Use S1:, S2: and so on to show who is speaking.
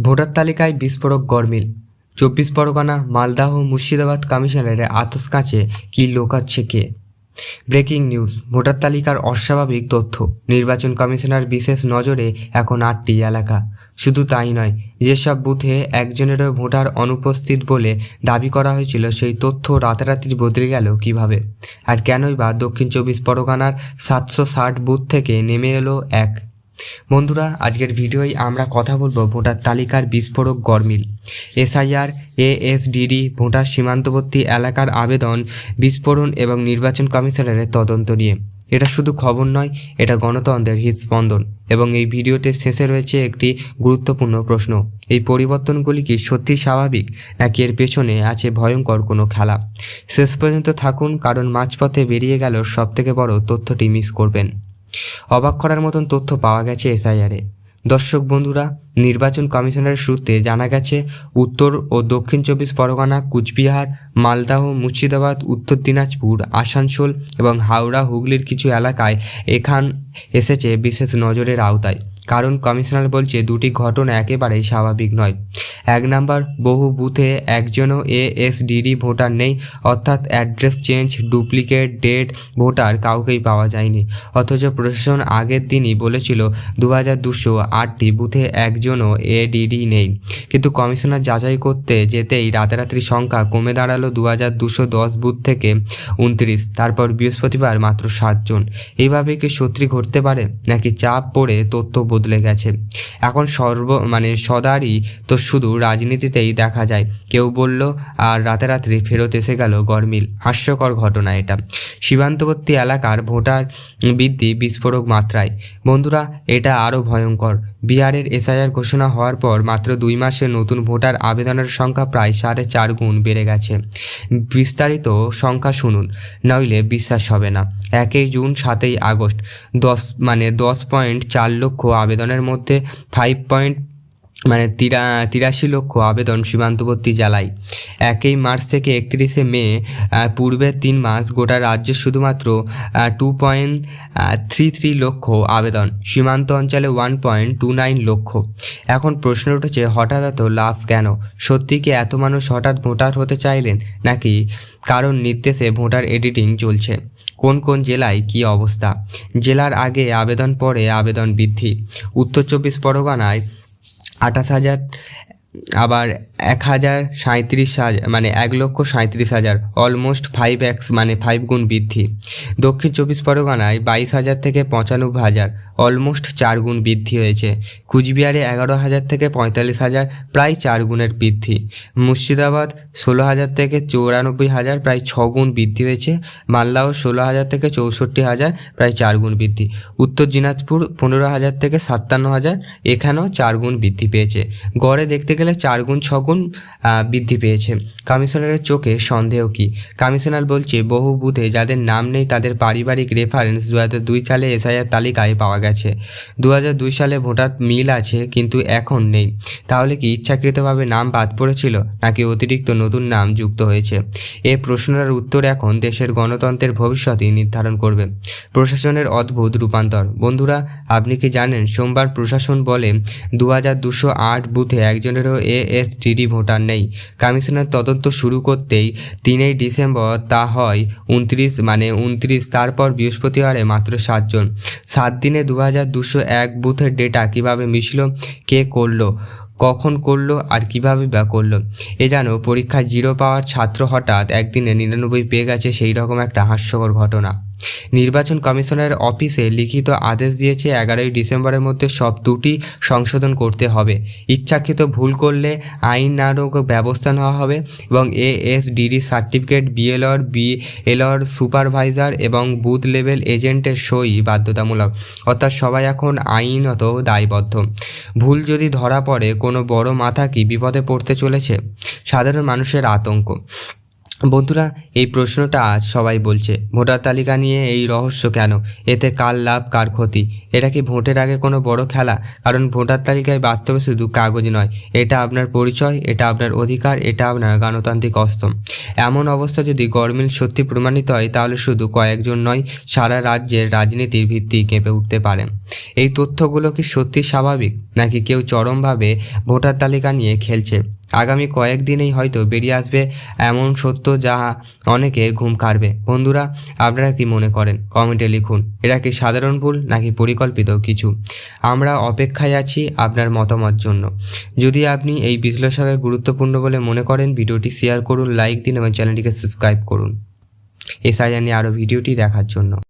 S1: Voter তালিকায় বিস্ফোরক গরমিল চব্বিশ পরগনা, মালদাহ, মুর্শিদাবাদ কমিশনারে আতস কাঁচে কী লোকাচ্ছে কে? ব্রেকিং নিউজ, ভোটার তালিকার অস্বাভাবিক তথ্য। নির্বাচন কমিশনার বিশেষ নজরে এখন আটটি এলাকা। শুধু তাই নয়, যেসব বুথে একজনেরও ভোটার অনুপস্থিত বলে দাবি করা হয়েছিল, সেই তথ্য রাতারাতি বদলে গেল কীভাবে? আর কেনই বা দক্ষিণ চব্বিশ পরগনার সাতশো ষাট বুথ থেকে নেমে এলো এক? বন্ধুরা, আজকের ভিডিওয় আমরা কথা বলব ভোটার তালিকার বিস্ফোরক গরমিল এসআইআর, এএসডিডি, ভোটার সীমান্তবর্তী এলাকার আবেদন, বিস্ফোরণ এবং নির্বাচন কমিশনারের তদন্ত নিয়ে। এটা শুধু খবর নয়, এটা গণতন্ত্রের হৃদস্পন্দন এবং এই ভিডিওতে শেষে রয়েছে একটি গুরুত্বপূর্ণ প্রশ্ন। এই পরিবর্তনগুলি কি সত্যি স্বাভাবিক, নাকি এর পেছনে আছে ভয়ঙ্কর কোনো খেলা? শেষ পর্যন্ত থাকুন, কারণ মাঝপথে বেরিয়ে গেল সবথেকে বড় তথ্যটি মিস করবেন। অবাক করার মতন তথ্য পাওয়া গেছে এসআইআরে। দর্শক বন্ধুরা নির্বাচন কমিশনের সূত্রে জানা গেছে, উত্তর ও দক্ষিণ চব্বিশ পরগনা, কুচবিহার মালদাহ মুর্শিদাবাদ, উত্তর দিনাজপুর, আসানসোল এবং হাওড়া, হুগলির কিছু এলাকায় এখান এসেছে বিশেষ নজরের আওতায়। কারণ কমিশনার বলছে, দুটি ঘটনা একেবারেই স্বাভাবিক নয়। এক নাম্বার, বহু বুথে একজনও এএসডিডি ভোটার নেই, অর্থাৎ address change, duplicate dead voter কাউকেই পাওয়া যায়নি। অথচ প্রশাসন আগের দিনই বলেছিল দু হাজার দুশো আটটি বুথে একজনও এডিডি নেই। কিন্তু কমিশনার যাচাই করতে যেতেই রাতারাতি সংখ্যা কমে দাঁড়াল দু হাজার দুশো দশ বুথ থেকে উনত্রিশ, তারপর বৃহস্পতিবার মাত্র সাতজন। এইভাবে কি সত্যি ঘটতে পারে, নাকি চাপ পড়ে তথ্য বদলে গেছে? এখন সর্ব মানে সদারই তো শুধু রাজনীতিতেই দেখা যায়। কেউ বলল, আর রাতারাতি ফেরত এসে গেল গরমিল। হাস্যকর ঘটনা এটা। সীমান্তবর্তী এলাকার ভোটার বৃদ্ধি বিস্ফোরক মাত্রায়। বন্ধুরা, এটা আরও ভয়ঙ্কর। বিহারের এসআইআর ঘোষণা হওয়ার পর মাত্র দুই মাসে নতুন ভোটার আবেদনের সংখ্যা প্রায় সাড়ে চার গুণ বেড়ে গেছে। বিস্তারিত সংখ্যা শুনুন, নইলে বিশ্বাস হবে না। একই জুন, সাতই আগস্ট। দশ মানে দশ পয়েন্ট চার লক্ষ আবেদনের মধ্যে ফাইভ পয়েন্ট মানে তিরা, তিরাশি লক্ষ আবেদন সীমান্তবর্তী জেলায়। একই মার্চ থেকে একত্রিশে মে পূর্বের তিন মাস গোটা রাজ্যে শুধুমাত্র টু পয়েন্ট থ্রি থ্রি লক্ষ আবেদন, সীমান্ত অঞ্চলে ওয়ান পয়েন্ট টু নাইন লক্ষ। এখন প্রশ্ন উঠেছে, হঠাৎ এত লাভ কেন? সত্যি কি এত মানুষ হঠাৎ ভোটার হতে চাইলেন? নাকি কারণ নির্দেশে ভোটার এডিটিং চলছে? কোন কোন জেলায় কী অবস্থা? জেলার আগে আবেদন পরে আবেদন বৃদ্ধি। উত্তর চব্বিশ পরগনায় আঠাশ হাজার আবার এক হাজার সাঁত্রিশ হাজার মানে এক লক্ষ সাঁত্রিশ হাজার অলমোস্ট ফাইভ এক্স মানে ফাইভ গুণ বৃদ্ধি। দক্ষিণ চব্বিশ পরগনায় বাইশ হাজার থেকে পঁচানব্বই হাজার অলমোস্ট চার গুণ বৃদ্ধি হয়েছে। কুচবিহারে এগারো হাজার থেকে পঁয়তাল্লিশ হাজার, প্রায় চার গুণের বৃদ্ধি। মুর্শিদাবাদ ষোলো হাজার থেকে চৌরানব্বই হাজার, প্রায় ছ গুণ বৃদ্ধি হয়েছে। মালদাও ষোলো হাজার থেকে চৌষট্টি হাজার, প্রায় চার গুণ বৃদ্ধি। উত্তর দিনাজপুর পনেরো হাজার থেকে সাতান্ন হাজার, এখানেও চার গুণ বৃদ্ধি পেয়েছে। গড়ে দেখতে গেলে চার গুণ ছগুণ বৃদ্ধি পেয়েছে। কমিশনারের চোখে সন্দেহ কি? কমিশনার বলছে, বহু বুথে যাদের নাম নেই, তাদের পারিবারিক রেফারেন্স দু হাজার দুই সালে এসআইআর তালিকায় পাওয়া গেছে। দু হাজার দুই সালে ভোটার মিল আছে, কিন্তু এখন নেই। তাহলে কি ইচ্ছাকৃতভাবে নাম বাদ পড়েছিল, নাকি অতিরিক্ত নতুন নাম যুক্ত হয়েছে? এ প্রশ্নের উত্তর এখন দেশের গণতন্ত্রের ভবিষ্যতই নির্ধারণ করবে। প্রশাসনের অদ্ভুত রূপান্তর। বন্ধুরা, আপনি কি জানেন, সোমবার প্রশাসন বলে দু হাজার দুশো আট বুথে একজনেরও এএসডিডি ভোটার নেই। কমিশনের তদন্ত শুরু করতেই তিনই ডিসেম্বর তা হয় উনত্রিশ মানে উনত্রিশ, তারপর বৃহস্পতিবারে মাত্র সাতজন সাত দিনে দু হাজার দুশো এক বুথের ডেটা কীভাবে মিশলো, কে করল, কখন করল, আর কীভাবে বা করল, এ যেন পরীক্ষায় জিরো পাওয়ার ছাত্র হঠাৎ একদিনে নিরানব্বই পেয়ে গেছে সেই রকম একটা হাস্যকর ঘটনা। নির্বাচন কমিশনের অফিসে লিখিত আদেশ দিয়েছে, এগারোই ডিসেম্বরের মধ্যে সব দুটি সংশোধন করতে হবে। ইচ্ছাকৃত ভুল করলে আইনানুগ ব্যবস্থা নেওয়া হবে এবং ASDD certificate BLR BLR supervisor এবং বুথ লেভেল এজেন্টের সই বাধ্যতামূলক। অর্থাৎ সবাই এখন আইনত দায়বদ্ধ। ভুল যদি ধরা পড়ে, কোনো বড় মাথা কি বিপদে পড়তে চলেছে? সাধারণ মানুষের আতঙ্ক। বন্ধুরা, এই প্রশ্নটা আজ সবাই বলছে। ভোটার তালিকা নিয়ে এই রহস্য কেন? এতে কার লাভ, কার ক্ষতি? এটা কি ভোটের আগে কোনো বড় খেলা? কারণ ভোটার তালিকায় বাস্তবে শুধু কাগজ নয়, এটা আপনার পরিচয়, এটা আপনার অধিকার, এটা আপনার গণতান্ত্রিক অস্তম। এমন অবস্থা যদি গরমিল সত্যি প্রমাণিত হয়, তাহলে শুধু কয়েকজন নয়, সারা রাজ্যের রাজনীতির ভিত্তি কেঁপে উঠতে পারে। এই তথ্যগুলো কি সত্যি স্বাভাবিক? নাকি কেউ চরমভাবে ভোটার তালিকা নিয়ে খেলছে? আগামী কয়েকদিনেই হয়তো বেরিয়ে আসবে এমন সত্য যা অনেকের ঘুম কাড়বে। বন্ধুরা, আপনারা কি মনে করেন? কমেন্টে লিখুন। এটা কি সাধারণ ভুল নাকি পরিকল্পিত কিছু? আমরা অপেক্ষায় আছি আপনার মতামত জন্য। যদি আপনি এই বিশ্লেষণকে গুরুত্বপূর্ণ বলে মনে করেন, ভিডিওটি শেয়ার করুন, লাইক দিন এবং চ্যানেলটিকে সাবস্ক্রাইব করুন। এসআইআর নিয়ে আরও ভিডিওটি দেখার জন্য।